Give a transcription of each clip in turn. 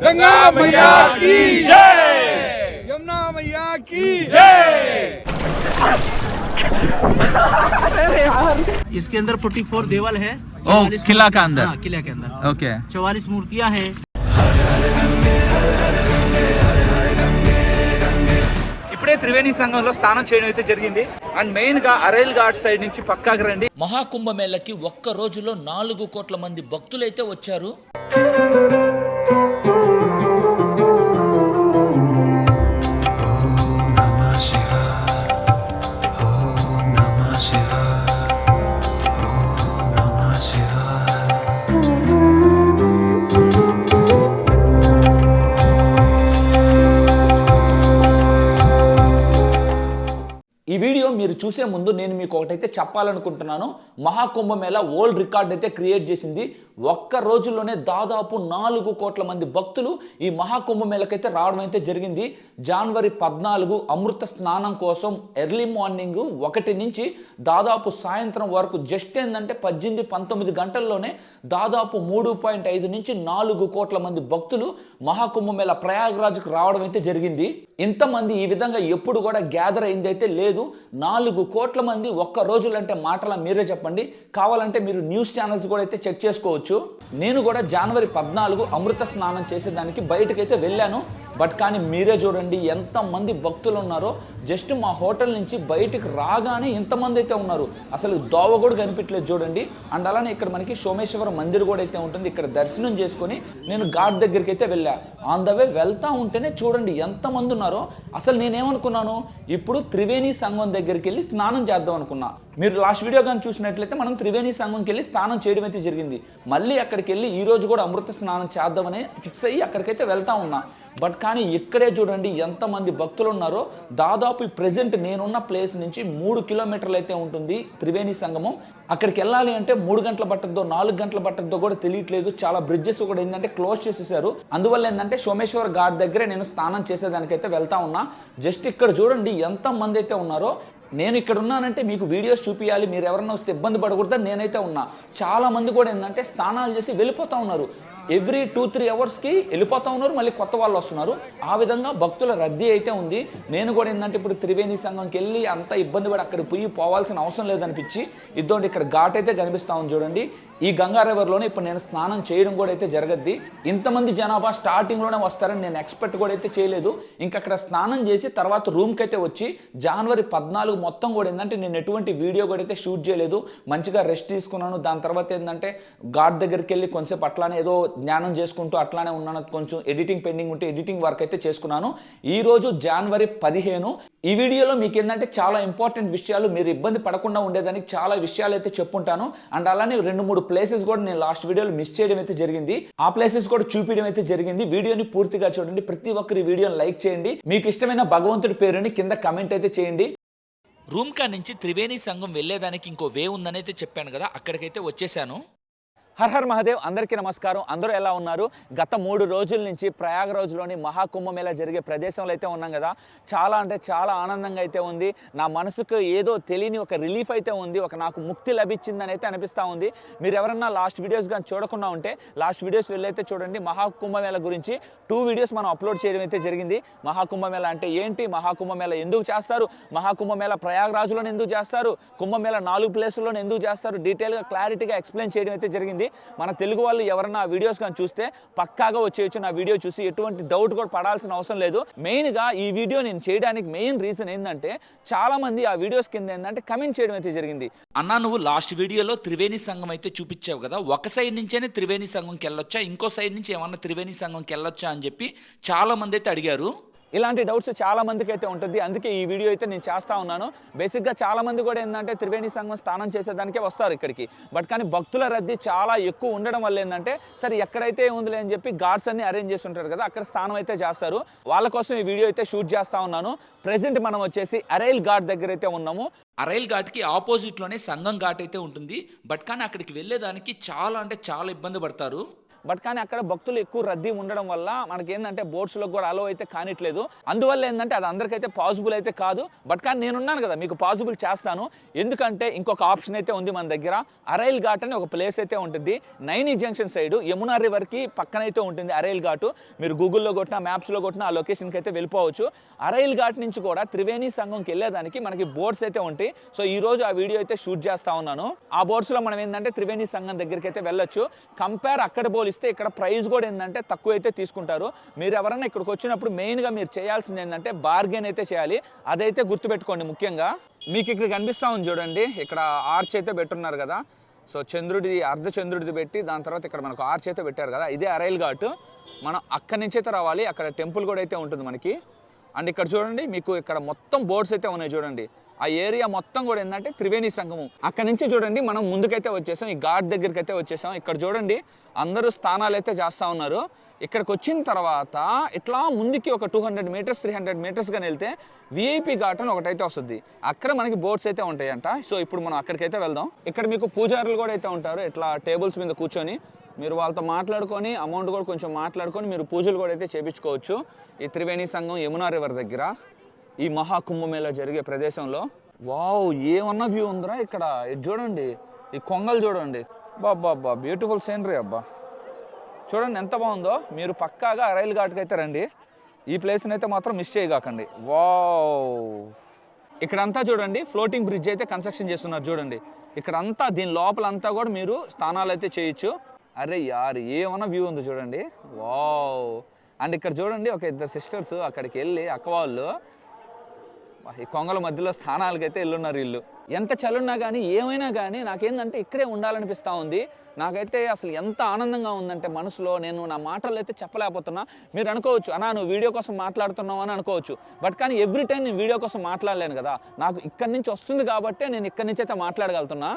गंगा मैया की जय यमुना मैया की जय इसके अंदर 44 देवल है ओ, 44 किला का अंदर? हाँ, किला के अंदर ఓకే चौवालीस मूर्तियां हैं ఇప్పుడే త్రివేణి సంఘంలో స్నానం చేయడం అయితే జరిగింది అండ్ మెయిన్ గా అరైల్ ఘాట్ సైడ్ నుంచి పక్కాకి రండి మహాకుంభమేళకి ఒక్క రోజులో నాలుగు కోట్ల మంది భక్తులైతే వచ్చారు ఈ వీడియో మీరు చూసే ముందు నేను మీకు ఒకటైతే చెప్పాలనుకుంటున్నాను. మహాకుంభమేళ వరల్డ్ రికార్డ్ అయితే క్రియేట్ చేసింది. ఒక్క రోజుల్లోనే దాదాపు నాలుగు కోట్ల మంది భక్తులు ఈ మహాకుంభమేళకైతే రావడం అయితే జరిగింది. జనవరి పద్నాలుగు అమృత స్నానం కోసం ఎర్లీ మార్నింగ్ ఒకటి నుంచి దాదాపు సాయంత్రం వరకు జస్ట్ ఏంటంటే పద్దెనిమిది పంతొమ్మిది గంటల్లోనే దాదాపు మూడు పాయింట్ ఐదు నుంచి నాలుగు కోట్ల మంది భక్తులు మహాకుంభమేళ ప్రయాగ్రాజ్కు రావడం అయితే జరిగింది. ఇంతమంది ఈ విధంగా ఎప్పుడు కూడా గ్యాదర్ అయింది అయితే లేదు. నాలుగు కోట్ల మంది ఒక్క రోజులంటే మాటల మీరే చెప్పండి. కావాలంటే మీరు న్యూస్ ఛానల్స్ కూడా అయితే చెక్ చేసుకోవచ్చు. నేను కూడా జనవరి పద్నాలుగు అమృత స్నానం చేసేదానికి బయటకైతే వెళ్ళాను. బట్ కానీ మీరే చూడండి ఎంతమంది భక్తులు ఉన్నారో జస్ట్ మా హోటల్ నుంచి బయటకు రాగానే ఇంతమంది అయితే ఉన్నారు. అసలు దోవ కూడా కనిపించలేదు చూడండి. అండ్ అలానే ఇక్కడ మనకి సోమేశ్వర మందిర్ కూడా అయితే ఉంటుంది. ఇక్కడ దర్శనం చేసుకొని నేను ఘాట్ దగ్గరికి అయితే వెళ్ళా. ఆన్ ద వే వెళ్తా ఉంటేనే చూడండి ఎంతమంది ఉన్నారో. అసలు నేనేమనుకున్నాను? ఇప్పుడు త్రివేణి సంఘం దగ్గరికి వెళ్ళి స్నానం చేద్దాం అనుకున్నా. మీరు లాస్ట్ వీడియో కానీ చూసినట్లయితే మనం త్రివేణి సంఘంకి వెళ్ళి స్నానం చేయడం అయితే జరిగింది. మళ్ళీ అక్కడికి వెళ్ళి ఈ రోజు కూడా అమృత స్నానం చేద్దామని ఫిక్స్ అయ్యి అక్కడికైతే వెళ్తా ఉన్నా. బట్ కానీ ఇక్కడే చూడండి ఎంతమంది భక్తులు ఉన్నారో దాదాపు ప్రజెంట్ నేనున్న ప్లేస్ నుంచి మూడు కిలోమీటర్లు అయితే ఉంటుంది త్రివేణి సంగమం. అక్కడికి వెళ్ళాలి అంటే మూడు గంటల పట్టద్దో నాలుగు గంటల పట్టద్దో కూడా తెలియట్లేదు. చాలా బ్రిడ్జెస్ కూడా ఏంటంటే క్లోజ్ చేసేసారు. అందువల్ల ఏంటంటే సోమేశ్వర్ ఘాట్ దగ్గరే నేను స్నానం చేసేదానికైతే వెళ్తా ఉన్నా. జస్ట్ ఇక్కడ చూడండి ఎంతమంది అయితే ఉన్నారో నేను ఇక్కడ ఉన్నానంటే మీకు వీడియోస్ చూపించాలి మీరు ఎవరన్నా వస్తే ఇబ్బంది పడకూడదని నేనైతే ఉన్నా. చాలా మంది కూడా ఏంటంటే స్నానాలు చేసి వెళ్ళిపోతా ఉన్నారు. ఎవ్రీ టూ త్రీ అవర్స్కి వెళ్ళిపోతా ఉన్నారు మళ్ళీ కొత్త వాళ్ళు వస్తున్నారు. ఆ విధంగా భక్తుల రద్దీ అయితే ఉంది. నేను కూడా ఏంటంటే ఇప్పుడు త్రివేణి సంఘంకి వెళ్ళి అంత ఇబ్బంది పడి అక్కడికి పోయి పోవాల్సిన అవసరం లేదనిపించి ఇద్దరు ఇక్కడ ఘాట్ అయితే కనిపిస్తా ఉంది చూడండి. ఈ గంగా రివర్లోనే ఇప్పుడు నేను స్నానం చేయడం కూడా అయితే జరగద్ది. ఇంతమంది జనాభా స్టార్టింగ్లోనే వస్తారని నేను ఎక్స్పెక్ట్ కూడా అయితే చేయలేదు. ఇంకా అక్కడ స్నానం చేసి తర్వాత రూమ్కి అయితే వచ్చి జనవరి పద్నాలుగు మొత్తం కూడా ఏంటంటే నేను ఎటువంటి వీడియో కూడా అయితే షూట్ చేయలేదు. మంచిగా రెస్ట్ తీసుకున్నాను. దాని తర్వాత ఏంటంటే ఘాట్ దగ్గరికి వెళ్ళి కొంచెంసేపు అట్లానే ఏదో జ్ఞానం చేసుకుంటూ అట్లానే ఉన్నాను. కొంచెం ఎడిటింగ్ పెండింగ్ ఉంటే ఎడిటింగ్ వర్క్ అయితే చేసుకున్నాను. ఈరోజు జనవరి పదిహేను. ఈ వీడియోలో మీకు ఏంటంటే చాలా ఇంపార్టెంట్ విషయాలు మీరు ఇబ్బంది పడకుండా ఉండేదానికి చాలా విషయాలు అయితే చెప్పుంటాను. అండ్ అలానే రెండు మూడు ప్లేసెస్ కూడా నేను లాస్ట్ వీడియోలో మిస్ చేయడం అయితే జరిగింది. ఆ ప్లేసెస్ కూడా చూపించడం అయితే జరిగింది. వీడియోని పూర్తిగా చూడండి. ప్రతి ఒక్కరి వీడియోని లైక్ చేయండి. మీకు ఇష్టమైన భగవంతుడి పేరుని కింద కమెంట్ అయితే చేయండి. రూమ్కా నుంచి త్రివేణి సంఘం వెళ్ళేదానికి ఇంకో వే ఉందని అయితే చెప్పాను కదా అక్కడికైతే వచ్చేసాను. హర్ హర్ మహాదేవ్ అందరికీ నమస్కారం. అందరూ ఎలా ఉన్నారు? గత మూడు రోజుల నుంచి ప్రయాగరాజ్లోని మహాకుంభమేళ జరిగే ప్రదేశంలో అయితే ఉన్నాం కదా. చాలా అంటే చాలా ఆనందంగా అయితే ఉంది. నా మనసుకు ఏదో తెలియని ఒక రిలీఫ్ అయితే ఉంది. ఒక నాకు ముక్తి లభించిందని అయితే అనిపిస్తూ ఉంది. మీరు ఎవరన్నా లాస్ట్ వీడియోస్ కానీ చూడకుండా ఉంటే లాస్ట్ వీడియోస్ వెళ్ళైతే చూడండి. మహాకుంభమేళ గురించి టూ వీడియోస్ మనం అప్లోడ్ చేయడం అయితే జరిగింది. మహాకుంభమేళ అంటే ఏంటి? మహాకుంభమేళ ఎందుకు చేస్తారు? మహాకుంభమేళ ప్రయాగరాజులో ఎందుకు చేస్తారు? కుంభమేళ నాలుగు ప్లేసుల్లో ఎందుకు చేస్తారు? డీటెయిల్గా క్లారిటీగా ఎక్స్ప్లెయిన్ చేయడం అయితే జరిగింది. మన తెలుగు వాళ్ళు ఎవరన్నా వీడియోస్ కానీ చూస్తే పక్కాగా వచ్చేయచ్చు నా వీడియో చూసి ఎటువంటి డౌట్ కూడా పడాల్సిన అవసరం లేదు. మెయిన్గా ఈ వీడియో నేను చేయడానికి మెయిన్ రీజన్ ఏంటంటే చాలా మంది ఆ వీడియోస్ కింద ఏంటంటే కమెంట్ చేయడం అయితే జరిగింది. అన్నా నువ్వు లాస్ట్ వీడియోలో త్రివేణి సంఘం అయితే చూపించావు కదా? ఒక సైడ్ నుంచేనే త్రివేణి సంఘంకి వెళ్ళొచ్చా? ఇంకో సైడ్ నుంచి ఏమన్నా త్రివేణి సంఘంకి వెళ్ళొచ్చా అని చెప్పి చాలా మంది అయితే అడిగారు. ఇలాంటి డౌట్స్ చాలా మందికి అయితే ఉంటుంది. అందుకే ఈ వీడియో అయితే నేను చేస్తా ఉన్నాను. బేసిక్గా చాలా మంది కూడా ఏంటంటే త్రివేణి సంఘం స్నానం చేసేదానికే వస్తారు ఇక్కడికి. బట్ కానీ భక్తుల రద్దీ చాలా ఎక్కువ ఉండడం వల్ల ఏంటంటే సరే ఎక్కడైతే ఉందిలే అని చెప్పి గార్డ్స్ అన్ని అరేంజ్ చేసి ఉంటారు కదా అక్కడ స్నానం అయితే చేస్తారు. వాళ్ళ కోసం ఈ వీడియో అయితే షూట్ చేస్తా ఉన్నాను. ప్రెసెంట్ మనం వచ్చేసి అరైల్ ఘాట్ దగ్గర అయితే ఉన్నాము. అరైల్ ఘాట్కి ఆపోజిట్లోనే సంఘం ఘాట్ అయితే ఉంటుంది. బట్ కానీ అక్కడికి వెళ్ళేదానికి చాలా అంటే చాలా ఇబ్బంది పడతారు. బట్ కానీ అక్కడ భక్తులు ఎక్కువ రద్దీ ఉండడం వల్ల మనకి ఏంటంటే బోట్స్లో కూడా అలో అయితే కానిట్లేదు. అందువల్ల ఏంటంటే అది అందరికైతే పాసిబుల్ అయితే కాదు. బట్ కానీ నేనున్నాను కదా మీకు పాసిబుల్ చేస్తాను. ఎందుకంటే ఇంకొక ఆప్షన్ అయితే ఉంది మన దగ్గర. అరైల్ ఘాట్ అని ఒక ప్లేస్ అయితే ఉంటుంది. నైనీ జంక్షన్ సైడ్ యమునా రివర్కి పక్కన అయితే ఉంటుంది అరైల్ ఘాటు. మీరు గూగుల్లో కొట్టినా మ్యాప్స్లో కొట్టినా ఆ లొకేషన్కి అయితే వెళ్ళిపోవచ్చు. అరైల్ ఘాట్ నుంచి కూడా త్రివేణి సంఘంకి వెళ్ళేదానికి మనకి బోట్స్ అయితే ఉంటాయి. సో ఈ రోజు ఆ వీడియో అయితే షూట్ చేస్తా ఉన్నాను. ఆ బోట్స్లో మనం ఏంటంటే త్రివేణి సంఘం దగ్గరికి అయితే వెళ్ళొచ్చు. కంపేర్ అక్కడ ఇస్తే ఇక్కడ ప్రైస్ కూడా ఏంటంటే తక్కువ అయితే తీసుకుంటారు. మీరు ఎవరైనా ఇక్కడికి వచ్చినప్పుడు మెయిన్గా మీరు చేయాల్సింది ఏంటంటే బార్గెన్ అయితే చేయాలి. అదైతే గుర్తుపెట్టుకోండి ముఖ్యంగా. మీకు ఇక్కడ కనిపిస్తా ఉంది చూడండి. ఇక్కడ ఆర్చ్ అయితే పెట్టున్నారు కదా. సో చంద్రుడిది అర్ధ చంద్రుడిది పెట్టి దాని తర్వాత ఇక్కడ మనకు ఆర్చ్ అయితే పెట్టారు కదా. ఇదే అరైల్ ఘాట్. మనం అక్కడి నుంచి అయితే రావాలి. అక్కడ టెంపుల్ కూడా అయితే ఉంటుంది మనకి. అండ్ ఇక్కడ చూడండి మీకు ఇక్కడ మొత్తం బోర్డ్స్ అయితే ఉన్నాయి చూడండి. ఆ ఏరియా మొత్తం కూడా ఏంటంటే త్రివేణి సంఘము. అక్కడ నుంచి చూడండి మనం ముందుకైతే వచ్చేసాం ఈ ఘాట్ దగ్గరికి అయితే వచ్చేసాం. ఇక్కడ చూడండి అందరూ స్థానాలు అయితే చేస్తూ ఉన్నారు. ఇక్కడికి వచ్చిన తర్వాత ఇట్లా ముందుకి ఒక two hundred meters three hundred meters కానీ వెళ్తే విఐపి ఘాట్ అని ఒకటైతే వస్తుంది. అక్కడ మనకి బోట్స్ అయితే ఉంటాయంట. సో ఇప్పుడు మనం అక్కడికైతే వెళ్దాం. ఇక్కడ మీకు పూజారులు కూడా అయితే ఉంటారు. ఇట్లా టేబుల్స్ మీద కూర్చొని మీరు వాళ్ళతో మాట్లాడుకొని అమౌంట్ కూడా కొంచెం మాట్లాడుకొని మీరు పూజలు కూడా అయితే చేపించుకోవచ్చు. ఈ త్రివేణి సంఘం యమునా రివర్ దగ్గర. ఈ మహాకుంభమేళ జరిగే ప్రదేశంలో. వావ్ ఏమన్నా వ్యూ ఉందిరా ఇక్కడ? ఇది చూడండి. ఈ కొంగలు చూడండి. బాబ్బా బ్యూటిఫుల్ సీనరీ అబ్బా. చూడండి ఎంత బాగుందో. మీరు పక్కాగా రైలు ఘాట్కి అయితే రండి. ఈ ప్లేస్ని అయితే మాత్రం మిస్ చేయగాకండి. వావ్. ఇక్కడంతా చూడండి ఫ్లోటింగ్ బ్రిడ్జ్ అయితే కన్స్ట్రక్షన్ చేస్తున్నారు చూడండి. ఇక్కడంతా దీని లోపలంతా కూడా మీరు స్థానాలు అయితే చేయొచ్చు. అరే యార్ ఏమన్నా వ్యూ ఉంది చూడండి. వావ్. అండ్ ఇక్కడ చూడండి ఒక ఇద్దరు సిస్టర్స్ అక్కడికి వెళ్ళి అక్క వాళ్ళు ఈ కొంగల మధ్యలో స్థానాలకైతే అయితే వెళ్ళున్నారు వీళ్ళు. ఎంత చలున్నా కానీ ఏమైనా కానీ నాకేందంటే ఇక్కడే ఉండాలనిపిస్తూ ఉంది. నాకైతే అసలు ఎంత ఆనందంగా ఉందంటే మనసులో నేను నా మాటలు అయితే చెప్పలేకపోతున్నా. మీరు అనుకోవచ్చు అన్నా నువ్వు వీడియో కోసం మాట్లాడుతున్నావు అని అనుకోవచ్చు. బట్ కానీ ఎవ్రీ టైం నేను వీడియో కోసం మాట్లాడలేను కదా. నాకు ఇక్కడి నుంచి వస్తుంది కాబట్టే నేను ఇక్కడి నుంచి అయితే మాట్లాడగలుగుతున్నా.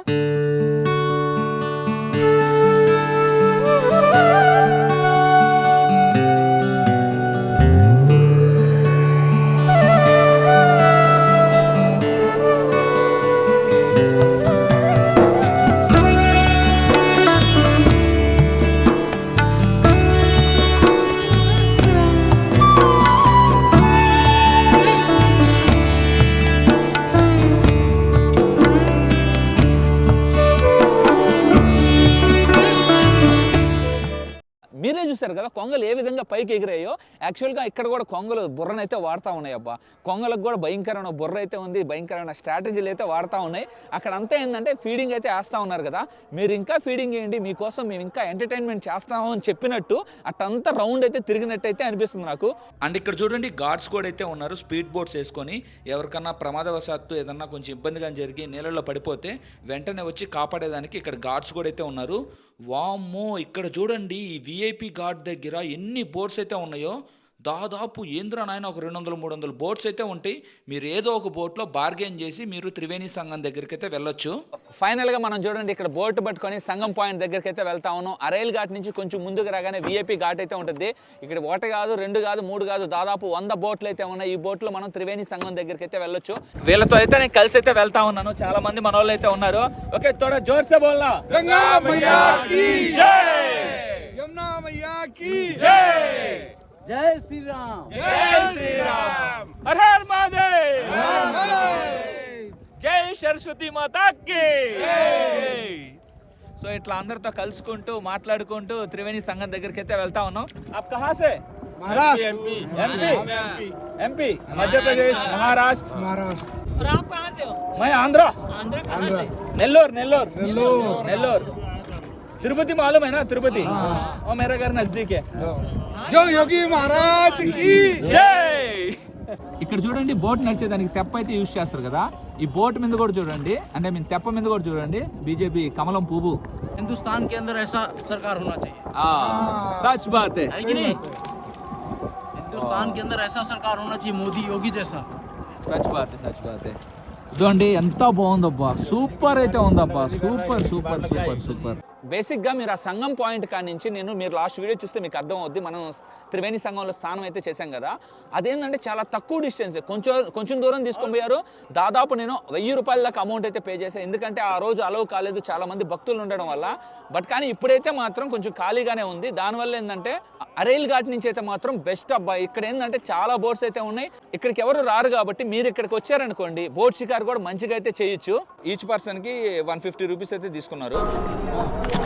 కొంగలు ఏ విధంగా పైకి ఎగిరాయో యాక్చువల్గా ఇక్కడ కూడా కొంగలు బుర్రనైతే వాడుతూ ఉన్నాయి అబ్బా. కొంగలకు కూడా భయంకరమైన బుర్ర అయితే ఉంది భయంకరమైన స్ట్రాటజీలు అయితే వాడుతూ ఉన్నాయి. అక్కడ అంతా ఏంటంటే ఫీడింగ్ అయితే వేస్తూ ఉన్నారు కదా. మీరు ఇంకా ఫీడింగ్ చేయండి మీకోసం మేము ఇంకా ఎంటర్టైన్మెంట్ చేస్తాము అని చెప్పినట్టు అట్టంతా రౌండ్ అయితే తిరిగినట్టు అయితే అనిపిస్తుంది నాకు. అండ్ ఇక్కడ చూడండి గార్డ్స్ కూడా అయితే ఉన్నారు స్పీడ్ బోట్స్ వేసుకొని. ఎవరికన్నా ప్రమాదవశాత్తు ఏదన్నా కొంచెం ఇబ్బందిగా జరిగి నీళ్ళలో పడిపోతే వెంటనే వచ్చి కాపాడేదానికి ఇక్కడ గార్డ్స్ కూడా అయితే ఉన్నారు. వామ్మో ఇక్కడ చూడండి ఈ విఐపి గార్డ్ దగ్గర ఎన్ని బోర్డ్స్ అయితే ఉన్నాయో దాదాపు ఏంద్ర నాయన ఒక రెండు వందలు మూడు వందల బోట్స్ అయితే ఉంటాయి మీరు ఏదో ఒక బోట్లో బార్గెన్ చేసి మీరు త్రివేణి సంఘం దగ్గరికి అయితే వెళ్ళొచ్చు ఫైనల్గా మనం చూడండి ఇక్కడ బోట్ పట్టుకొని సంగం పాయింట్ దగ్గరికి అయితే వెళ్తా ఉన్నాం అరైల్ ఘాట్ నుంచి కొంచెం ముందుకు రాగానే విఐపి ఘాట్ అయితే ఉంటుంది ఇక్కడ ఒకటి కాదు రెండు కాదు మూడు కాదు దాదాపు వంద బోట్లు అయితే ఉన్నాయి ఈ బోట్లో మనం త్రివేణి సంఘం దగ్గరికి అయితే వెళ్ళొచ్చు వీళ్ళతో అయితే నేను కలిసి అయితే వెళ్తా ఉన్నాను చాలా మంది మన వాళ్ళు అయితే ఉన్నారు ఓకే తోడ జోర్సే బోల్నా गंगा मैया की जय यमुना मैया की जय जय श्री राम जय श्री राम హర్ హర్ మహాదేవ్ जय జై సరస్వతి మాతాకి సో ఇట్లా అందరితో కలుసుకుంటూ మాట్లాడుకుంటూ త్రివేణి సంఘం దగ్గరికి అయితే వెళ్తా ఉన్నాం ఆప్ కహా సే महाराष्ट्र ఎంపీ ఎంపీ మధ్యప్రదేశ్ మహారాష్ట్ర महाराष्ट्र और आप कहाँ से हो मैं आंध्रा आंध्र कहाँ से नेल्लोर नेल्लोर नेल्लोर। नेल्लोर तिरुपति मालूम है ना तिरुपति वो मेरा घर नजदीक है जो योगी महाराज की జై ఇక్కడ చూడండి బోట్ నడిచేదానికి తెప్ప అయితే యూజ్ చేస్తారు కదా ఈ బోట్ మీద కూడా చూడండి అంటే మీ తెప్ప మీద కూడా చూడండి బీజేపీ కమలం పువ్వు हिंदुस्तान के अंदर ऐसा सरकार होना चाहिए సచ్ బాత్ है कि नहीं हिंदुस्तान के अंदर ऐसा सरकार होना चाहिए मोदी योगी जैसा సచ్ బాత్ సచ్ బాత్ ఇదండి ఎంత బాగుందబ్బా సూపర్ అయితే ఉందబ్బా సూపర్ సూపర్ సూపర్ సూపర్ బేసిక్గా మీరు ఆ సంఘం పాయింట్ కాడి నుంచి నేను మీరు లాస్ట్ వీడియో చూస్తే మీకు అర్థం అవుద్ది మనం త్రివేణి సంఘంలో స్థానం అయితే చేశాం కదా. అదేంటంటే చాలా తక్కువ డిస్టెన్స్. కొంచెం కొంచెం దూరం తీసుకొని పోయారు. దాదాపు నేను వెయ్యి రూపాయల దాకా అమౌంట్ అయితే పే చేశాను. ఎందుకంటే ఆ రోజు అలవ్ కాలేదు. చాలా మంది భక్తులు ఉండడం వల్ల. బట్ కానీ ఇప్పుడైతే మాత్రం కొంచెం ఖాళీగానే ఉంది. దానివల్ల ఏంటంటే అరైల్ ఘాట్ నుంచి అయితే మాత్రం బెస్ట్ అబ్బాయి ఇక్కడ ఏంటంటే చాలా బోట్స్ అయితే ఉన్నాయి. ఇక్కడికి ఎవరు రారు కాబట్టి మీరు ఇక్కడికి వచ్చారనుకోండి బోట్ షికారు కూడా మంచిగా అయితే చేయొచ్చు. ఈచ్ పర్సన్కి వన్ ఫిఫ్టీ రూపీస్ అయితే తీసుకున్నారు.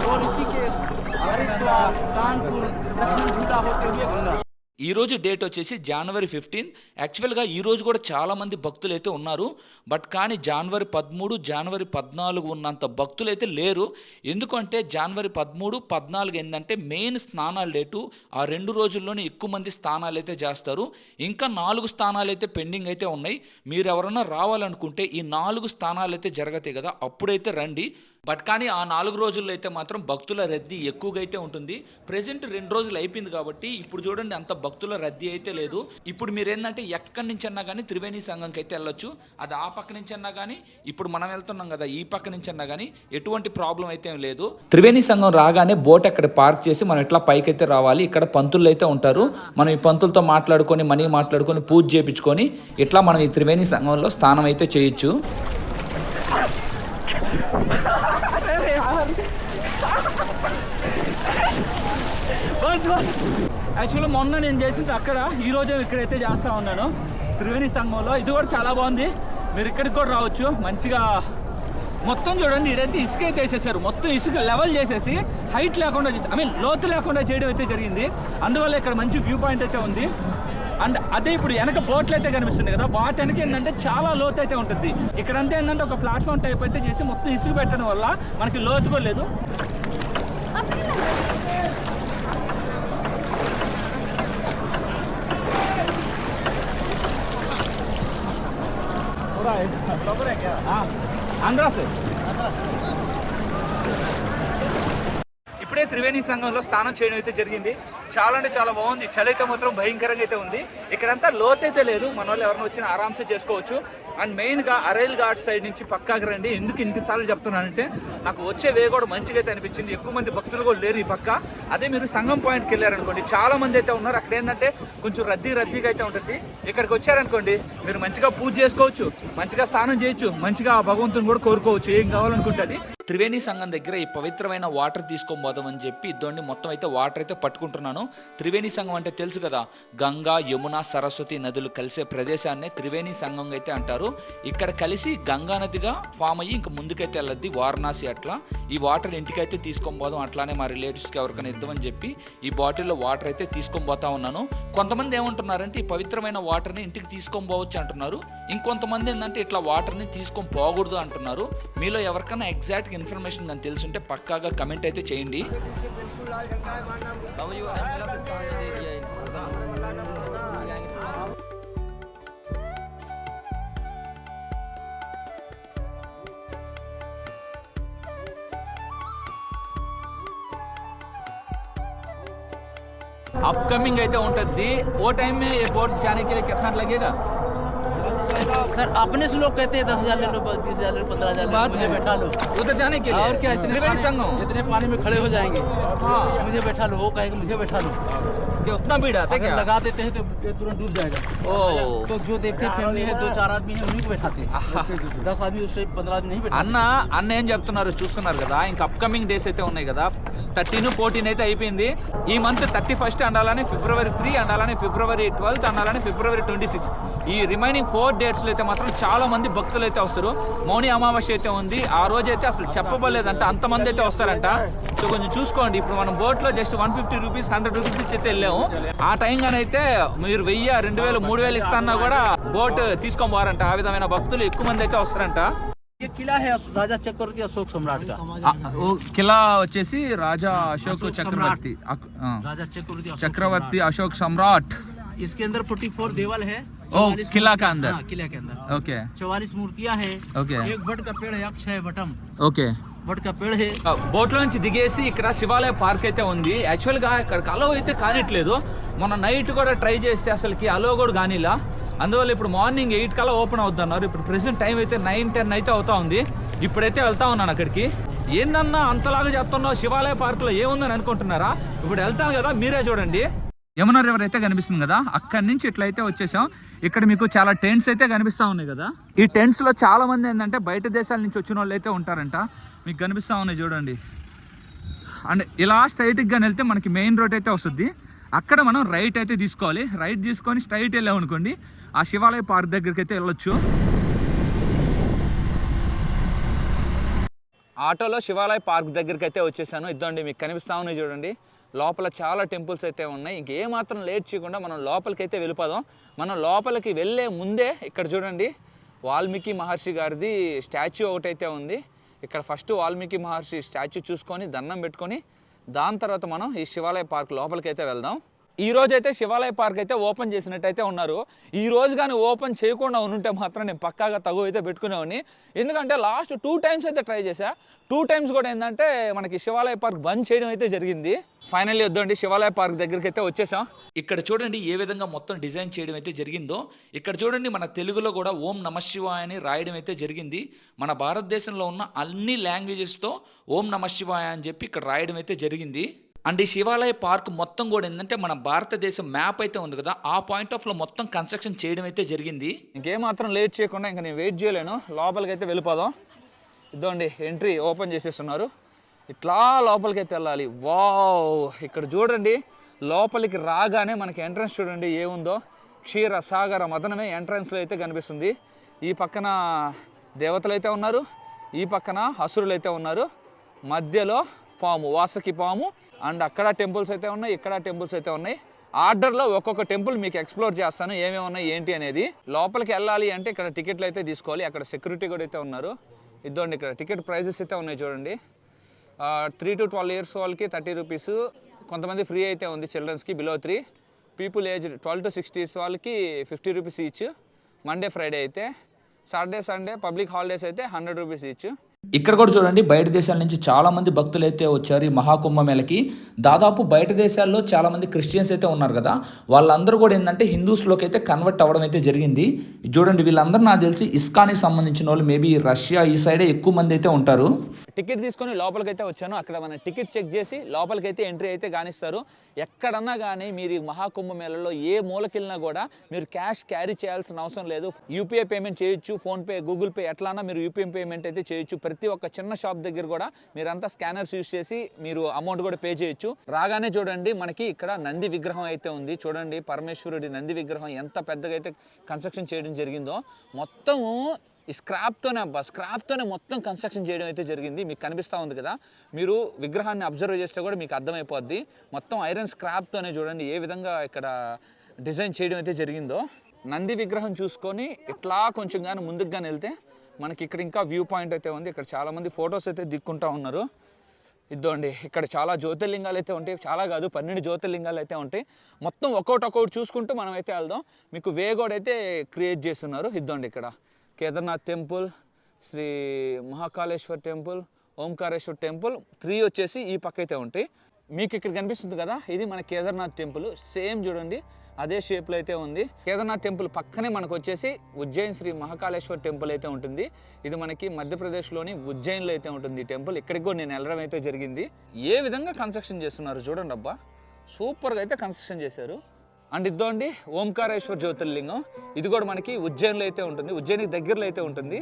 और ऋषिकेश हरिद्वार कानपुर लक्ष्मण झूला होते हुए गंगा ఈ రోజు డేట్ వచ్చేసి జనవరి ఫిఫ్టీన్ యాక్చువల్గా ఈ రోజు కూడా చాలామంది భక్తులు అయితే ఉన్నారు బట్ కానీ జనవరి పదమూడు జనవరి పద్నాలుగు ఉన్నంత భక్తులు అయితే లేరు ఎందుకంటే జనవరి పదమూడు పద్నాలుగు ఏంటంటే మెయిన్ స్నానాల డేటు ఆ రెండు రోజుల్లోనే ఎక్కువ మంది స్నానాలు అయితే చేస్తారు ఇంకా నాలుగు స్థానాలు అయితే పెండింగ్ అయితే ఉన్నాయి మీరు ఎవరైనా రావాలనుకుంటే ఈ నాలుగు స్థానాలు అయితే జరగతాయి కదా అప్పుడైతే రండి బట్ కానీ ఆ నాలుగు రోజుల్లో అయితే మాత్రం భక్తుల రద్దీ ఎక్కువగా అయితే ఉంటుంది. ప్రెసెంట్ రెండు రోజులు అయిపోయింది కాబట్టి ఇప్పుడు చూడండి అంత భక్తుల రద్దీ అయితే లేదు. ఇప్పుడు మీరు ఏంటంటే ఎక్కడి నుంచి అన్నా కానీ త్రివేణి సంఘంకి అయితే వెళ్ళొచ్చు. అది ఆ పక్క నుంచి అన్నా కానీ ఇప్పుడు మనం వెళ్తున్నాం కదా ఈ పక్క నుంచి అన్నా కానీ ఎటువంటి ప్రాబ్లం అయితే లేదు. త్రివేణి సంఘం రాగానే బోట్ అక్కడ పార్క్ చేసి మనం ఎట్లా పైకి అయితే రావాలి ఇక్కడ పంతులు అయితే ఉంటారు. మనం ఈ పంతులతో మాట్లాడుకొని మనీ మాట్లాడుకొని పూజ చేయించుకొని ఇట్లా మనం ఈ త్రివేణి సంఘంలో స్నానం అయితే చేయొచ్చు. యాక్చువల్లీ మొన్న నేను చేసింది అక్కడ ఈ రోజే ఇక్కడైతే చేస్తా ఉన్నాను. త్రివేణి సంఘంలో ఇది కూడా చాలా బాగుంది. మీరు ఇక్కడికి కూడా రావచ్చు. మంచిగా మొత్తం చూడండి ఇదైతే ఇసుక అయితే వేసేసారు మొత్తం ఇసుక లెవెల్ చేసేసి హైట్ లేకుండా ఐ మీన్ లోతు లేకుండా చేయడం అయితే జరిగింది. అందువల్ల ఇక్కడ మంచి వ్యూ పాయింట్ అయితే ఉంది. అండ్ అదే ఇప్పుడు వెనక బోట్లు అయితే కనిపిస్తుంది కదా వాటి వెనక ఏంటంటే చాలా లోతు అయితే ఉంటుంది. ఇక్కడంతా ఏంటంటే ఒక ప్లాట్ఫామ్ టైప్ అయితే చేసి మొత్తం ఇసుగు పెట్టడం వల్ల మనకి లోతు కూడా లేదు. ఆంధ్రా సార్. ఇప్పుడే త్రివేణి సంఘంలో స్నానం చేయడం అయితే జరిగింది. చాలా అంటే చాలా బాగుంది. చలి అయితే మాత్రం భయంకరంగా అయితే ఉంది. ఇక్కడంతా లోతైతే అయితే లేదు. మన వాళ్ళు ఎవరైనా వచ్చినా ఆరామ్సే చేసుకోవచ్చు. అండ్ మెయిన్గా అరైల్ ఘాట్ సైడ్ నుంచి పక్కాకి రండి. ఎందుకు ఇన్నిసార్లు చెప్తున్నానంటే నాకు వచ్చే వే కూడా మంచిగా అయితే అనిపించింది. ఎక్కువ మంది భక్తులు కూడా లేరు ఈ పక్క. అదే మీరు సంఘం పాయింట్కి వెళ్ళారనుకోండి చాలా మంది అయితే ఉన్నారు. అక్కడ ఏంటంటే కొంచెం రద్దీ రద్దీగా అయితే ఉంటుంది. ఇక్కడికి వచ్చారనుకోండి మీరు మంచిగా పూజ చేసుకోవచ్చు. మంచిగా స్నానం చేయొచ్చు. మంచిగా ఆ భగవంతుని కూడా కోరుకోవచ్చు. ఏం కావాలనుకుంటుంది త్రివేణి సంఘం దగ్గర ఈ పవిత్రమైన వాటర్ తీసుకొని పోదామని చెప్పి ఇద్దరిని మొత్తం అయితే వాటర్ అయితే పట్టుకుంటున్నాను. త్రివేణి సంఘం అంటే తెలుసు కదా. గంగా యమున సరస్వతి నదులు కలిసే ప్రదేశాన్నే త్రివేణి సంఘం అయితే అంటారు. ఇక్కడ కలిసి గంగా నదిగా ఫామ్ అయ్యి ఇంకా ముందుకైతే వెళ్ళద్ది వారణాసి అట్లా. ఈ వాటర్ ఇంటికైతే తీసుకొని పోదాం అట్లానే మా రిలేటివ్స్కి ఎవరికైనా ఇద్దామని చెప్పి ఈ బాటిల్లో వాటర్ అయితే తీసుకొని పోతా ఉన్నాను. కొంతమంది ఏమంటున్నారంటే ఈ పవిత్రమైన వాటర్ని ఇంటికి తీసుకొని పోవచ్చు అంటున్నారు. ఇంకొంతమంది ఏంటంటే ఇట్లా వాటర్ని తీసుకొని పోకూడదు అంటున్నారు. మీలో ఎవరికైనా ఎగ్జాక్ట్ ఇన్ఫర్మేషన్ కానీ తెలుసుంటే పక్కాగా కమెంట్ అయితే చేయండి. अपकमिंग అయితే ఉంటుంది वो टाइम में ये बोट जाने के लिए कितना लगेगा सर अपने से लोग कहते हैं दस हज़ार ले लो बीस हज़ार ले लो पंद्रह हज़ार ले लो मुझे बैठा लो। उधर जाने के लिए। और क्या इतने पानी, इतने पानी में खड़े हो जाएँगे। हाँ। मुझे बैठा लो वो कहेंगे मुझे बैठा लो। कि उतना भीड़ आता है अगर क्या लगा देते हैं तो ये तुरंत डूब जाएगा ओ तो जो देखते हैं फैमिली है दो चार आदमी है उन्हीं को बैठाते हैं दस आदमी उससे पंद्रह आदमी नहीं बैठाते అన్న అన్న ఏం చెప్తున్నారు చూస్తున్నారు కదా ఇంకా అప్కమింగ్ డేస్ అయితే ఉన్నాయి కదా థర్టీన్ ఫోర్టీన్ అయితే అయిపోయింది ఈ మంత్ థర్టీ ఫస్ట్ అండాలని ఫిబ్రవరి త్రీ అండాలని ఫిబ్రవరి ట్వెల్త్ అండాలని ఫిబ్రవరి ట్వంటీ సిక్స్ ఈ రిమైనింగ్ ఫోర్ డేట్స్లో అయితే మాత్రం చాలా మంది భక్తులు అయితే వస్తారు మౌని అమావాస్య అయితే ఉంది ఆ రోజు అయితే అసలు చెప్పబడలేదంట అంతమంది అయితే వస్తారంట సో కొంచెం చూసుకోండి ఇప్పుడు మనం బోట్లో just one fifty rupees hundred rupees ఇచ్చి అయితే వెళ్ళాము ఆ టైం అయితే మీరు వెయ్యి రెండు వేలు మూడు వేలు ఇస్తాన్నా కూడా బోట్ తీసుకొని పోవారంట ఆ విధమైన భక్తులు ఎక్కువ మంది అయితే వస్తారంట ये किला है राजा चक्रवर्ती अशोक सम्राट का కిలా వచ్చేసి రాజా అశోక్ అశోక్ చక్రవర్తి అక్- ఆ. राजा चक्रवर्ती अशोक చక్రవర్తి అశోక్ సమ్రాట్ सम्राट। इसके अंदर फोर्टी फोर देवल है ओ, 44 किला का मूर्तियां- अंदर। हाँ, किला के अंदर ఓకే चौवालीस मूर्तियां हैं ओके। एक बट का पेड़ है अक्ष है बटम ఓకే బోట్లో నుంచి దిగేసి ఇక్కడ శివాలయ పార్క్ అయితే ఉంది. యాక్చువల్గా ఇక్కడ అలో అయితే కానిట్లేదు. మొన్న నైట్ కూడా ట్రై చేస్తే అసలుకి అలో కూడా కానిలా. అందువల్ల ఇప్పుడు మార్నింగ్ ఎయిట్ కల్లా ఓపెన్ అవుతున్నారు. ఇప్పుడు ప్రెసెంట్ టైం అయితే నైన్ టెన్ అయితే అవుతా ఉంది. ఇప్పుడైతే వెళ్తా ఉన్నాను అక్కడికి. ఏందన్నా అంతలాగా చెప్తున్నావు? శివాలయ పార్కులో ఏముందని అనుకుంటున్నారా? ఇప్పుడు వెళ్తాను కదా మీరే చూడండి. యమునా రివర్ అయితే కనిపిస్తుంది కదా అక్కడి నుంచి ఇట్లయితే వచ్చేసాం. ఇక్కడ మీకు చాలా టెంట్స్ అయితే కనిపిస్తూ ఉన్నాయి కదా. ఈ టెంట్స్లో చాలా మంది ఏంటంటే బయట దేశాల నుంచి వచ్చిన వాళ్ళు అయితే ఉంటారంట. మీకు కనిపిస్తూ ఉన్నాయి చూడండి. అండ్ ఇలా స్ట్రైట్గా వెళ్తే మనకి మెయిన్ రోడ్ అయితే వస్తుంది. అక్కడ మనం రైట్ అయితే తీసుకోవాలి. రైట్ తీసుకొని స్ట్రైట్ వెళ్ళాం అనుకోండి ఆ శివాలయ పార్క్ దగ్గరికి అయితే వెళ్ళొచ్చు. ఆటోలో శివాలయ పార్క్ దగ్గరికి అయితే వచ్చేసాను. ఇద్దండి మీకు కనిపిస్తా ఉన్నాయి చూడండి. లోపల చాలా టెంపుల్స్ అయితే ఉన్నాయి. ఇంకేమాత్రం లేట్ చేయకుండా మనం లోపలికి అయితే వెళ్ళిపోదాం. మనం లోపలికి వెళ్ళే ముందే ఇక్కడ చూడండి వాల్మీకి మహర్షి గారిది స్టాచ్యూ ఒకటైతే ఉంది. ఇక్కడ ఫస్ట్ వాల్మీకి మహర్షి స్టాచ్యూ చూసుకొని దండం పెట్టుకొని దాని తర్వాత మనం ఈ శివాలయ పార్క్ లోపలికైతే వెళ్దాం. ఈ రోజు అయితే శివాలయ పార్క్ అయితే ఓపెన్ చేసినట్టయితే ఉన్నారు. ఈ రోజు కానీ ఓపెన్ చేయకుండా ఉంటే మాత్రం నేను పక్కాగా తగు అయితే పెట్టుకునేవాడిని ఎందుకంటే లాస్ట్ టూ టైమ్స్ అయితే ట్రై చేశా. టూ టైమ్స్ కూడా ఏంటంటే మనకి శివాలయ పార్క్ బంద్ చేయడం అయితే జరిగింది. ఫైనల్లీ వద్దండి శివాలయ పార్క్ దగ్గరికి అయితే వచ్చేసాం. ఇక్కడ చూడండి ఏ విధంగా మొత్తం డిజైన్ చేయడం అయితే జరిగిందో. ఇక్కడ చూడండి మన తెలుగులో కూడా ఓం నమ శివాయ అని రాయడం అయితే జరిగింది. మన భారతదేశంలో ఉన్న అన్ని లాంగ్వేజెస్తో ఓం నమ శివాయ అని చెప్పి ఇక్కడ రాయడం అయితే జరిగింది. అండ్ ఈ శివాలయ పార్క్ మొత్తం కూడా ఏంటంటే మన భారతదేశం మ్యాప్ అయితే ఉంది కదా ఆ పాయింట్ ఆఫ్లో మొత్తం కన్స్ట్రక్షన్ చేయడం అయితే జరిగింది. ఇంకేమాత్రం లేట్ చేయకుండా ఇంకా నేను వెయిట్ చేయలేను. లోపలికి అయితే వెళ్ళిపోదాం. ఇదోండి ఎంట్రీ ఓపెన్ చేసేస్తున్నారు. ఇట్లా లోపలికి అయితే వెళ్ళాలి. వావ్ ఇక్కడ చూడండి లోపలికి రాగానే మనకి ఎంట్రన్స్ చూడండి ఏముందో. క్షీర సాగర మదనమే ఎంట్రన్స్లో అయితే కనిపిస్తుంది. ఈ పక్కన దేవతలు అయితే ఉన్నారు ఈ పక్కన అసురులు అయితే ఉన్నారు. మధ్యలో పాము వాసకి పాము అండ్ అక్కడ టెంపుల్స్ అయితే ఉన్నాయి ఇక్కడ టెంపుల్స్ అయితే ఉన్నాయి. ఆర్డర్లో ఒక్కొక్క టెంపుల్ మీకు ఎక్స్ప్లోర్ చేస్తాను ఏమేమి ఉన్నాయి ఏంటి అనేది. లోపలికి వెళ్ళాలి అంటే ఇక్కడ టికెట్లు అయితే తీసుకోవాలి అక్కడ సెక్యూరిటీ కూడా అయితే ఉన్నారు. ఇద్దండి ఇక్కడ టికెట్ ప్రైజెస్ అయితే ఉన్నాయి చూడండి. త్రీ టు ట్వెల్వ్ ఇయర్స్ వాళ్ళకి థర్టీ రూపీస్ కొంతమంది ఫ్రీ అయితే ఉంది చిల్డ్రన్స్కి below three people age twelve to sixties వాళ్ళకి fifty rupees each Monday Friday అయితే. సాటర్డే సండే పబ్లిక్ హాలిడేస్ అయితే హండ్రెడ్ రూపీస్ ఈచ్ ఇక్కడ కూడా చూడండి బయట దేశాల నుంచి చాలా మంది భక్తులు అయితే వచ్చారు ఈ మహాకుంభమేళకి దాదాపు బయట దేశాల్లో చాలామంది క్రిస్టియన్స్ అయితే ఉన్నారు కదా. వాళ్ళందరూ కూడా ఏంటంటే హిందూస్లోకి అయితే కన్వర్ట్ అవ్వడం అయితే జరిగింది. చూడండి వీళ్ళందరూ నాకు తెలిసి ఇస్కానికి సంబంధించిన వాళ్ళు మేబీ రష్యా ఈ సైడే ఎక్కువ మంది అయితే ఉంటారు. టికెట్ తీసుకొని లోపలికి అయితే వచ్చాను. అక్కడ మన టికెట్ చెక్ చేసి లోపలికి అయితే ఎంట్రీ అయితే కానిస్తారు ఎక్కడన్నా కానీ మీరు ఈ మహాకుంభమేళలో ఏ మూలకెళ్ళినా కూడా మీరు క్యాష్ క్యారీ చేయాల్సిన అవసరం లేదు. యూపీఐ పేమెంట్ చేయొచ్చు ఫోన్పే గూగుల్ పే ఎట్లానా మీరు యూపీఐ పేమెంట్ అయితే చేయొచ్చు. ప్రతి ప్రతి ఒక్క చిన్న షాప్ దగ్గర కూడా మీరంతా స్కానర్స్ యూస్ చేసి మీరు అమౌంట్ కూడా పే చేయొచ్చు. రాగానే చూడండి మనకి ఇక్కడ నంది విగ్రహం అయితే ఉంది. చూడండి పరమేశ్వరుడి నంది విగ్రహం ఎంత పెద్దగా అయితే కన్స్ట్రక్షన్ చేయడం జరిగిందో మొత్తం ఈ స్క్రాప్తోనే అబ్బా స్క్రాప్తోనే మొత్తం కన్స్ట్రక్షన్ చేయడం అయితే జరిగింది. మీకు కనిపిస్తూ ఉంది కదా? మీరు విగ్రహాన్ని అబ్జర్వ్ చేస్తే కూడా మీకు అర్థమైపోద్ది. మొత్తం ఐరన్ స్క్రాప్తోనే చూడండి ఏ విధంగా ఇక్కడ డిజైన్ చేయడం అయితే జరిగిందో. నంది విగ్రహం చూసుకొని ఇట్లా కొంచెం కానీ ముందుకు కానీ వెళ్తే మనకి ఇక్కడ ఇంకా వ్యూ పాయింట్ అయితే ఉంది. ఇక్కడ చాలామంది ఫొటోస్ అయితే దిక్కుంటా ఉన్నారు. ఇద్దండి ఇక్కడ చాలా జ్యోతిర్లింగాలు అయితే ఉంటాయి. చాలా కాదు పన్నెండు జ్యోతిర్లింగాలు అయితే ఉంటాయి. మొత్తం ఒక్కొక్కటి ఒక్కొక్కటి చూసుకుంటూ మనం అయితే వెళ్దాం. మీకు వే కూడా అయితే క్రియేట్ చేస్తున్నారు. ఇద్దండి ఇక్కడ. Kedarnath temple Shri Mahakaleshwar temple Omkareshwar temple three వచ్చేసి ఈ పక్క అయితే ఉంటాయి. మీకు ఇక్కడ కనిపిస్తుంది కదా ఇది మన కేదార్నాథ్ టెంపుల్. సేమ్ చూడండి అదే షేప్లో అయితే ఉంది. కేదార్నాథ్ టెంపుల్ పక్కనే మనకు వచ్చేసి ఉజ్జయిన్ శ్రీ మహాకాళేశ్వర్ టెంపుల్ అయితే ఉంటుంది. ఇది మనకి మధ్యప్రదేశ్లోని ఉజ్జయిన్లో అయితే ఉంటుంది ఈ టెంపుల్. ఇక్కడికి కూడా నేను వెళ్ళడం అయితే జరిగింది. ఏ విధంగా కన్స్ట్రక్షన్ చేస్తున్నారు చూడండి అబ్బా. సూపర్గా అయితే కన్స్ట్రక్షన్ చేశారు. అండ్ ఇద్దండి ఓంకారేశ్వర్ జ్యోతిర్లింగం. ఇది కూడా మనకి ఉజ్జయిన్లో అయితే ఉంటుంది ఉజ్జయినికి దగ్గరలో అయితే ఉంటుంది.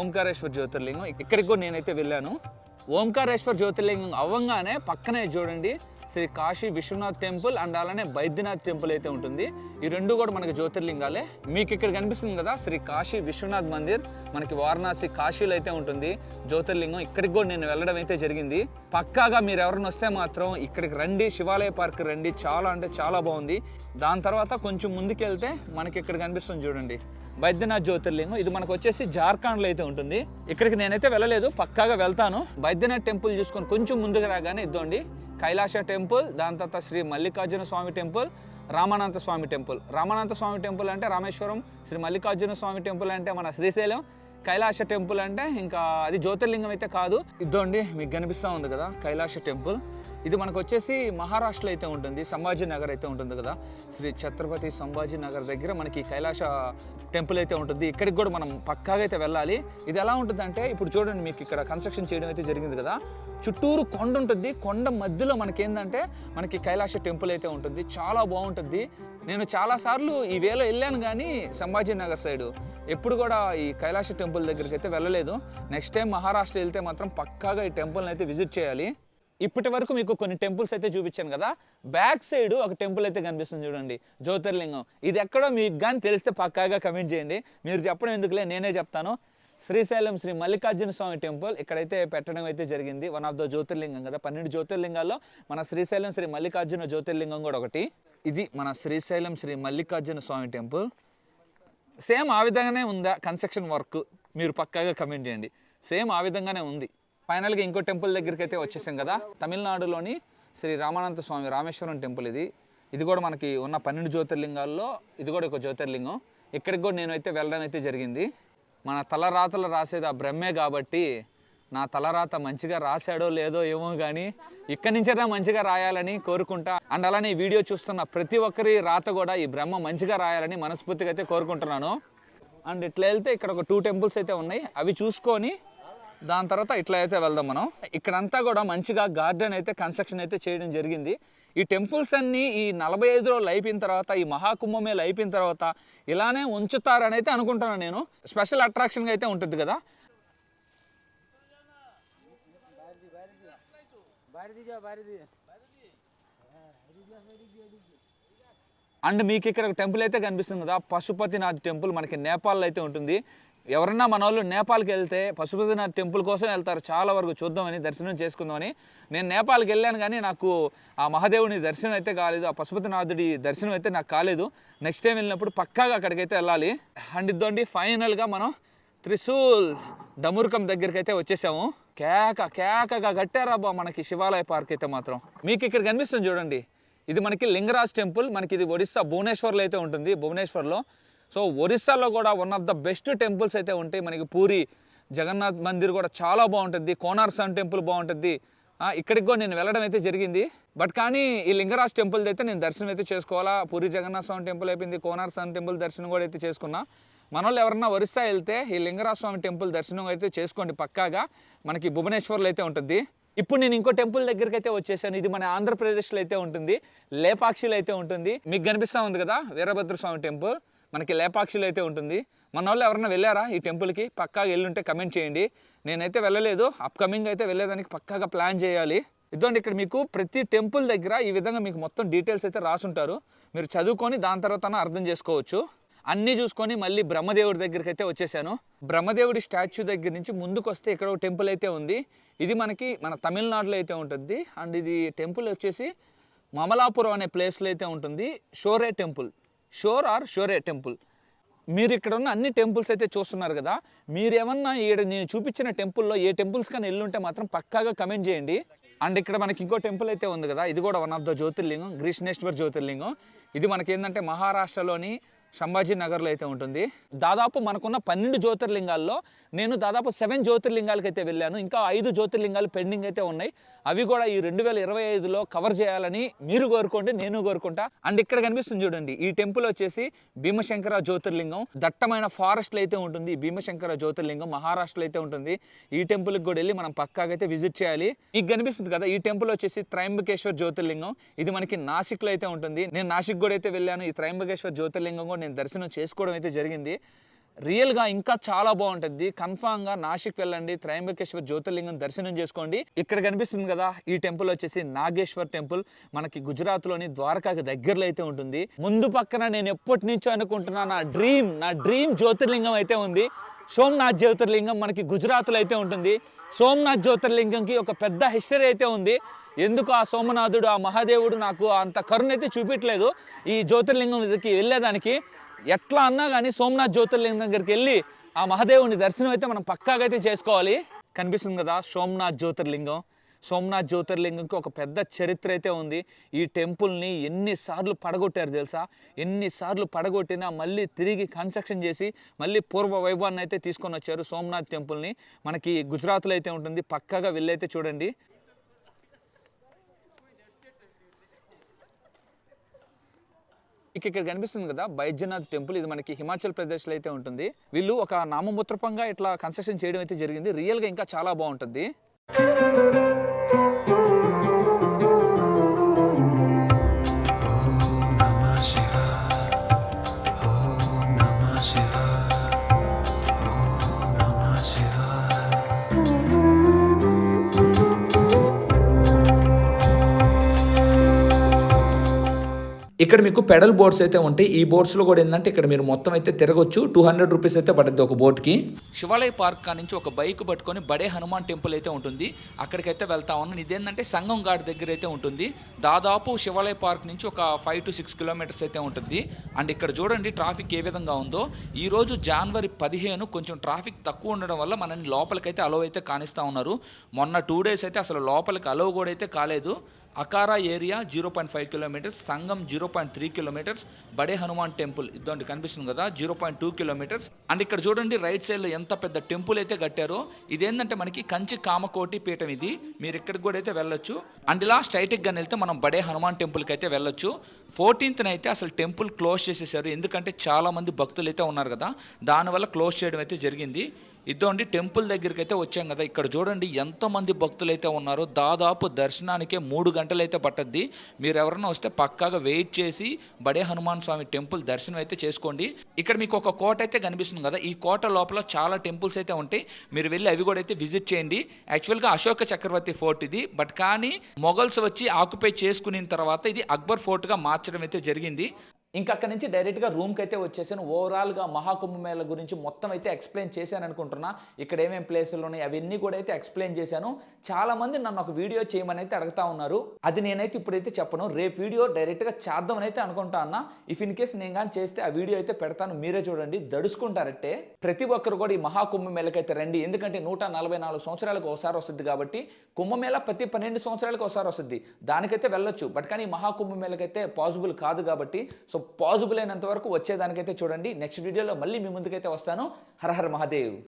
ఓంకారేశ్వర్ జ్యోతిర్లింగం. ఇక్కడికి కూడా నేనైతే వెళ్ళాను. ఓంకారేశ్వర జ్యోతిర్లింగం అవ్వంగానే పక్కనే చూడండి శ్రీ కాశీ విశ్వనాథ్ టెంపుల్ అండ్ అలానే బైద్యనాథ్ టెంపుల్ అయితే ఉంటుంది. ఈ రెండు కూడా మనకి జ్యోతిర్లింగాలే. మీకు ఇక్కడ కనిపిస్తుంది కదా శ్రీ కాశీ విశ్వనాథ్ మందిర్ మనకి వారణాసి కాశీలో అయితే ఉంటుంది. జ్యోతిర్లింగం ఇక్కడికి కూడా నేను వెళ్ళడం అయితే జరిగింది. పక్కాగా మీరు ఎవరైనా వస్తే మాత్రం ఇక్కడికి రండి శివాలయ పార్క్ రండి. చాలా అంటే చాలా బాగుంది. దాని తర్వాత కొంచెం ముందుకెళ్తే మనకి ఇక్కడ కనిపిస్తుంది చూడండి. బైద్యనాథ్ జ్యోతిర్లింగం. ఇది మనకు వచ్చేసి జార్ఖండ్లో అయితే ఉంటుంది. ఇక్కడికి నేనైతే వెళ్ళలేదు పక్కాగా వెళ్తాను. బైద్యనాథ్ టెంపుల్ చూసుకొని కొంచెం ముందుకు రాగానే ఇద్దండి. కైలాస టెంపుల్ దాని తర్వాత Shri Mallikarjuna Swamy temple Ramanatha Swamy temple. Ramanatha Swamy temple అంటే రామేశ్వరం శ్రీ మల్లికార్జున స్వామి టెంపుల్ అంటే మన శ్రీశైలం కైలాస టెంపుల్ అంటే ఇంకా అది జ్యోతిర్లింగం అయితే కాదు. ఇద్దండి మీకు కనిపిస్తూ ఉంది కదా కైలాస టెంపుల్. ఇది మనకు వచ్చేసి మహారాష్ట్రలో అయితే ఉంటుంది సంభాజీ నగర్ అయితే ఉంటుంది కదా. శ్రీ ఛత్రపతి సంభాజీ నగర్ దగ్గర మనకి కైలాస టెంపుల్ అయితే ఉంటుంది. ఇక్కడికి కూడా మనం పక్కాగా అయితే వెళ్ళాలి. ఇది ఎలా ఉంటుందంటే ఇప్పుడు చూడండి మీకు ఇక్కడ కన్స్ట్రక్షన్ చేయడం అయితే జరిగింది కదా. చుట్టూరు కొండ ఉంటుంది. కొండ మధ్యలో మనకి ఏంటంటే మనకి కైలాస టెంపుల్ అయితే ఉంటుంది. చాలా బాగుంటుంది. నేను చాలాసార్లు ఈ వేలో వెళ్ళాను కానీ సంభాజీ నగర్ సైడు. ఎప్పుడు కూడా ఈ కైలాస టెంపుల్ దగ్గరికి అయితే వెళ్ళలేదు. నెక్స్ట్ టైం మహారాష్ట్ర వెళ్తే మాత్రం పక్కాగా ఈ టెంపుల్ని అయితే విజిట్ చేయాలి. ఇప్పటి వరకు మీకు కొన్ని టెంపుల్స్ అయితే చూపించాను కదా. బ్యాక్ సైడ్ ఒక టెంపుల్ అయితే కనిపిస్తుంది చూడండి జ్యోతిర్లింగం. ఇది ఎక్కడో మీకు కానీ తెలిస్తే పక్కాగా కమెంట్ చేయండి. మీరు చెప్పడం ఎందుకులే నేనే చెప్తాను. శ్రీశైలం శ్రీ మల్లికార్జున స్వామి టెంపుల్ ఇక్కడైతే పెట్టడం అయితే జరిగింది. వన్ ఆఫ్ ద జ్యోతిర్లింగం కదా. పన్నెండు జ్యోతిర్లింగాల్లో మన శ్రీశైలం శ్రీ మల్లికార్జున జ్యోతిర్లింగం కూడా ఒకటి. ఇది మన శ్రీశైలం శ్రీ మల్లికార్జున స్వామి టెంపుల్. సేమ్ ఆ విధంగానే ఉందా? కన్స్ట్రక్షన్ వర్క్ మీరు పక్కాగా కమెంట్ చేయండి. సేమ్ ఆ విధంగానే ఉంది. ఫైనల్గా ఇంకో టెంపుల్ దగ్గరికి అయితే వచ్చేసాం కదా. తమిళనాడులోని శ్రీ రామానంద స్వామి రామేశ్వరం టెంపుల్ ఇది. ఇది కూడా మనకి ఉన్న పన్నెండు జ్యోతిర్లింగాల్లో ఇది కూడా ఒక జ్యోతిర్లింగం. ఇక్కడికి కూడా నేనైతే వెళ్ళడం అయితే జరిగింది. మన తలరాతలు రాసేది ఆ బ్రహ్మే కాబట్టి నా తలరాత మంచిగా రాశాడో లేదో ఏమో కానీ ఇక్కడి నుంచైనా మంచిగా రాయాలని కోరుకుంటా. అండ్ అలానే ఈ వీడియో చూస్తున్న ప్రతి ఒక్కరి రాత కూడా ఈ బ్రహ్మ మంచిగా రాయాలని మనస్ఫూర్తిగా అయితే కోరుకుంటున్నాను. అండ్ ఇట్లా వెళ్తే ఇక్కడ ఒక టూ టెంపుల్స్ అయితే ఉన్నాయి. అవి చూసుకొని దాని తర్వాత ఇట్లా అయితే వెళ్దాం మనం. ఇక్కడంతా కూడా మంచిగా గార్డెన్ అయితే కన్స్ట్రక్షన్ అయితే చేయడం జరిగింది. ఈ టెంపుల్స్ అన్నీ ఈ నలభై ఐదు రోజులు అయిపోయిన తర్వాత ఈ మహాకుంభమేళ అయిపోయిన తర్వాత ఇలానే ఉంచుతారని అయితే అనుకుంటున్నాను నేను. స్పెషల్ అట్రాక్షన్గా అయితే ఉంటుంది కదా. అండ్ మీకు ఇక్కడ ఒక టెంపుల్ అయితే కనిపిస్తుంది కదా. పశుపతినాథ్ టెంపుల్ మనకి నేపాల్లో అయితే ఉంటుంది. ఎవరన్నా మన వాళ్ళు నేపాల్కి వెళ్తే పశుపతినాథ్ టెంపుల్ కోసం వెళ్తారు. చాలా వరకు చూద్దామని దర్శనం చేసుకుందామని. నేను నేపాల్కి వెళ్ళాను కానీ నాకు ఆ మహాదేవుని దర్శనం అయితే కాలేదు. ఆ పశుపతినాథుడి దర్శనం అయితే నాకు కాలేదు. నెక్స్ట్ టైం వెళ్ళినప్పుడు పక్కాగా అక్కడికైతే వెళ్ళాలి. అండ్ ఇద్దండి ఫైనల్గా మనం త్రిశూల్ డముర్కం దగ్గరికి అయితే వచ్చేసాము. కేక కేకగా కట్టారాబ్బా మనకి శివాలయ పార్క్ అయితే మాత్రం. మీకు ఇక్కడ కనిపిస్తుంది చూడండి. ఇది మనకి లింగరాజ్ టెంపుల్ మనకి ఇది ఒడిస్సా భువనేశ్వర్లో అయితే ఉంటుంది. భువనేశ్వర్లో సో ఒరిస్సాలో కూడా one of the best temples అయితే ఉంటాయి. మనకి పూరి జగన్నాథ్ మందిర్ కూడా చాలా బాగుంటుంది. కోనార్ సన్ టెంపుల్ బాగుంటుంది. ఇక్కడికి కూడా నేను వెళ్ళడం అయితే జరిగింది. బట్ కానీ ఈ లింగరాజ్ టెంపుల్ అయితే నేను దర్శనం అయితే చేసుకోవాలా? పూరి జగన్నాథ స్వామి టెంపుల్ అయిపోయింది. కోనార్ సన్ టెంపుల్ దర్శనం కూడా అయితే చేసుకున్నా. మన వాళ్ళు ఎవరన్నా ఒరిస్సా వెళ్తే ఈ లింగరాజ స్వామి టెంపుల్ దర్శనం అయితే చేసుకోండి పక్కాగా. మనకి భువనేశ్వర్లో అయితే ఉంటుంది. ఇప్పుడు నేను ఇంకో టెంపుల్ దగ్గరికి అయితే వచ్చేసాను. ఇది మన ఆంధ్రప్రదేశ్లో అయితే ఉంటుంది. లేపాక్షిలో అయితే ఉంటుంది. మీకు కనిపిస్తూ ఉంది కదా? వీరభద్ర స్వామి టెంపుల్. మనకి లేపాక్షిలో అయితే ఉంటుంది. మన వాళ్ళు ఎవరైనా వెళ్ళారా ఈ టెంపుల్కి? పక్కాగా వెళ్ళుంటే కమెంట్ చేయండి. నేనైతే వెళ్ళలేదు. అప్కమింగ్ అయితే వెళ్ళేదానికి పక్కాగా ప్లాన్ చేయాలి. ఇదండి ఇక్కడ మీకు ప్రతి టెంపుల్ దగ్గర ఈ విధంగా మీకు మొత్తం డీటెయిల్స్ అయితే రాసుంటారు. మీరు చదువుకొని దాని తర్వాత అర్థం చేసుకోవచ్చు. అన్నీ చూసుకొని మళ్ళీ బ్రహ్మదేవుడి దగ్గరికి అయితే వచ్చేసాను. బ్రహ్మదేవుడి స్టాచ్యూ దగ్గర నుంచి ముందుకు వస్తే ఇక్కడ ఒక టెంపుల్ అయితే ఉంది. ఇది మనకి మన తమిళనాడులో అయితే ఉంటుంది. అండ్ ఇది టెంపుల్ వచ్చేసి మమలాపురం అనే ప్లేస్లో అయితే ఉంటుంది. Shore temple. Shore or shore temple. మీరు ఇక్కడ ఉన్న అన్ని టెంపుల్స్ అయితే చూస్తున్నారు కదా. మీరేమన్నా ఇక్కడ ఈడ నేను చూపించిన టెంపుల్లో ఏ టెంపుల్స్ కానీ వెళ్ళుంటే మాత్రం పక్కాగా కమెంట్ చేయండి. అండ్ ఇక్కడ మనకి ఇంకో టెంపుల్ అయితే ఉంది కదా. ఇది కూడా వన్ ఆఫ్ ద జ్యోతిర్లింగం గ్రీష్ణేశ్వర్ జ్యోతిర్లింగం. ఇది మనకి ఏంటంటే మహారాష్ట్రలోని సంభాజీ నగర్లో అయితే ఉంటుంది. దాదాపు మనకున్న పన్నెండు జ్యోతిర్లింగాల్లో నేను దాదాపు సెవెన్ జ్యోతిర్లింగాలకి అయితే వెళ్ళాను. ఇంకా ఐదు జ్యోతిర్లింగాలు పెండింగ్ అయితే ఉన్నాయి. అవి కూడా ఈ రెండు వేల ఇరవై ఐదులో కవర్ చేయాలని మీరు కోరుకోండి నేను కోరుకుంటా. అండ్ ఇక్కడ కనిపిస్తుంది చూడండి ఈ టెంపుల్ వచ్చేసి భీమశంకర జ్యోతిర్లింగం. దట్టమైన ఫారెస్ట్లో అయితే ఉంటుంది భీమశంకర జ్యోతిర్లింగం మహారాష్ట్రలో అయితే ఉంటుంది. ఈ టెంపుల్కి కూడా వెళ్ళి మనం పక్కాగా అయితే విజిట్ చేయాలి. మీకు కనిపిస్తుంది కదా ఈ టెంపుల్ వచ్చేసి త్రయంబకేశ్వర్ జ్యోతిర్లింగం. ఇది మనకి నాసిక్లో అయితే ఉంటుంది. నేను నాసిక్ కూడా అయితే వెళ్ళాను ఈ త్రయంబకేశ్వర్ జ్యోతిర్లింగం కూడా నేను దర్శనం చేసుకోవడం అయితే జరిగింది. రియల్గా ఇంకా చాలా బాగుంటుంది. కన్ఫామ్గా నాసిక్ వెళ్ళండి త్రయంబకేశ్వర్ జ్యోతిర్లింగం దర్శనం చేసుకోండి. ఇక్కడ కనిపిస్తుంది కదా ఈ టెంపుల్ వచ్చేసి నాగేశ్వర్ టెంపుల్. మనకి గుజరాత్లోని ద్వారకాకి దగ్గరలో అయితే ఉంటుంది. ముందు పక్కన నేను ఎప్పటి నుంచో అనుకుంటున్నా నా డ్రీమ్ నా డ్రీమ్ జ్యోతిర్లింగం అయితే ఉంది. సోమనాథ్ జ్యోతిర్లింగం మనకి గుజరాత్లో అయితే ఉంటుంది. సోమనాథ్ జ్యోతిర్లింగంకి ఒక పెద్ద హిస్టరీ అయితే ఉంది. ఎందుకు ఆ సోమనాథుడు ఆ మహాదేవుడు నాకు అంత కరుణైతే చూపించలేదు ఈ జ్యోతిర్లింగం దగ్గరికి వెళ్ళేదానికి ఎట్లా అన్నా కానీ సోమనాథ్ జ్యోతిర్లింగం దగ్గరికి వెళ్ళి ఆ మహాదేవుని దర్శనం అయితే మనం పక్కాగా అయితే చేసుకోవాలి. కనిపిస్తుంది కదా సోమనాథ్ జ్యోతిర్లింగం. సోమనాథ్ జ్యోతిర్లింగంకి ఒక పెద్ద చరిత్ర అయితే ఉంది. ఈ టెంపుల్ని ఎన్నిసార్లు పడగొట్టారు తెలుసా? ఎన్నిసార్లు పడగొట్టినా మళ్ళీ తిరిగి కన్స్ట్రక్షన్ చేసి మళ్ళీ పూర్వ వైభవాన్ని అయితే తీసుకొని వచ్చారు సోమనాథ్ టెంపుల్ని. మనకి గుజరాత్లో అయితే ఉంటుంది. పక్కాగా వెళ్ళైతే చూడండి. ఇక ఇక్కడ కనిపిస్తుంది కదా బైద్యనాథ్ టెంపుల్. ఇది మనకి హిమాచల్ ప్రదేశ్లో అయితే ఉంటుంది. వీళ్ళు ఒక నామమూత్రపంగా ఇట్లా కన్స్ట్రక్షన్ చేయడం అయితే జరిగింది. రియల్గా ఇంకా చాలా బాగుంటుంది. ఇక్కడ మీకు పెడల్ బోట్స్ అయితే ఉంటాయి. ఈ బోట్స్లో కూడా ఏంటంటే ఇక్కడ మీరు మొత్తం అయితే తిరగొచ్చు. టూ హండ్రెడ్ రూపీస్ అయితే పడుతుంది ఒక బోట్కి శివాలయ పార్క్ కా నుంచి ఒక బైక్ పట్టుకొని బడే హనుమాన్ టెంపుల్ అయితే ఉంటుంది. అక్కడికైతే వెళ్తా ఉన్నాను ఇదేంటంటే సంగం ఘాట్ దగ్గర అయితే ఉంటుంది. దాదాపు శివాలయ పార్క్ నుంచి ఒక ఫైవ్ టు సిక్స్ కిలోమీటర్స్ అయితే ఉంటుంది. అండ్ ఇక్కడ చూడండి ట్రాఫిక్ ఏ విధంగా ఉందో. ఈ రోజు జనవరి పదిహేను కొంచెం ట్రాఫిక్ తక్కువ ఉండడం వల్ల మనల్ని లోపలికైతే అలో అయితే కానిస్తూ ఉన్నారు. మొన్న టూ డేస్ అయితే అసలు లోపలికి అలో కూడా అయితే కాలేదు. Akhara area zero point five kilometers Sangam zero point three kilometers Bade Hanuman temple. ఇదండి కనిపిస్తుంది కదా zero point two kilometers. And ఇక్కడ చూడండి రైట్ సైడ్లో ఎంత పెద్ద టెంపుల్ అయితే కట్టారో ఇదేంటంటే మనకి కంచి కామకోటి పీఠం ఇది. మీరు ఇక్కడికి కూడా అయితే వెళ్ళొచ్చు. అండ్ ఇలా స్ట్రైట్గా వెళ్తే మనం బడే హనుమాన్ టెంపుల్కి అయితే వెళ్ళొచ్చు. ఫోర్టీన్త్న అయితే అసలు టెంపుల్ క్లోజ్ చేసేసారు. ఎందుకంటే చాలా మంది భక్తులు అయితే ఉన్నారు కదా దానివల్ల క్లోజ్ చేయడం అయితే జరిగింది. ఇదోండి టెంపుల్ దగ్గరికి అయితే వచ్చాం కదా. ఇక్కడ చూడండి ఎంతమంది భక్తులు అయితే ఉన్నారో దాదాపు దర్శనానికే మూడు గంటలు అయితే పట్టద్ది. మీరు ఎవరైనా వస్తే పక్కాగా వెయిట్ చేసి బడే హనుమాన్ స్వామి టెంపుల్ దర్శనం అయితే చేసుకోండి. ఇక్కడ మీకు ఒక కోట అయితే కనిపిస్తుంది కదా. ఈ కోట లోపల చాలా టెంపుల్స్ అయితే ఉంటాయి. మీరు వెళ్ళి అవి కూడా అయితే విజిట్ చేయండి. యాక్చువల్గా అశోక చక్రవర్తి ఫోర్ట్ ఇది. బట్ కానీ మొఘల్స్ వచ్చి ఆక్యుపై చేసుకున్న తర్వాత ఇది అక్బర్ ఫోర్ట్గా మార్చడం అయితే జరిగింది. ఇంకా అక్కడ నుంచి డైరెక్ట్గా రూమ్కి అయితే వచ్చేసాను. ఓవరాల్గా మహాకుంభమేళ గురించి మొత్తం అయితే ఎక్స్ప్లెయిన్ చేశాను అనుకుంటున్నా ఇక్కడ ఏమేమి ప్లేసులు ఉన్నాయి అవన్నీ కూడా అయితే ఎక్స్ప్లెయిన్ చేశాను. చాలా మంది నన్ను ఒక వీడియో చేయమని అయితే అడుగుతా ఉన్నారు. అది నేనైతే ఇప్పుడైతే చెప్పను. రేపు వీడియో డైరెక్ట్గా చేద్దామని అయితే అనుకుంటా అన్న. ఇఫ్ ఇన్ కేస్ నేను కానీ చేస్తే ఆ వీడియో అయితే పెడతాను. మీరే చూడండి. దడుచుకుంటారట్టే. ప్రతి ఒక్కరు కూడా ఈ మహాకుంభమేళకైతే రండి. ఎందుకంటే నూట నలభై నాలుగు సంవత్సరాలకు ఒకసారి వస్తుంది కాబట్టి కుంభమేళ ప్రతి పన్నెండు సంవత్సరాలకు ఒకసారి వస్తుంది. దానికైతే వెళ్ళొచ్చు. బట్ కానీ మహాకుంభమేళకి అయితే పాసిబుల్ కాదు కాబట్టి. సో పాసిబుల్ అయినంత వరకు వచ్చేదానికైతే చూడండి. నెక్స్ట్ వీడియోలో మళ్ళీ మీ ముందుకైతే వస్తాను. హర హర మహాదేవ్.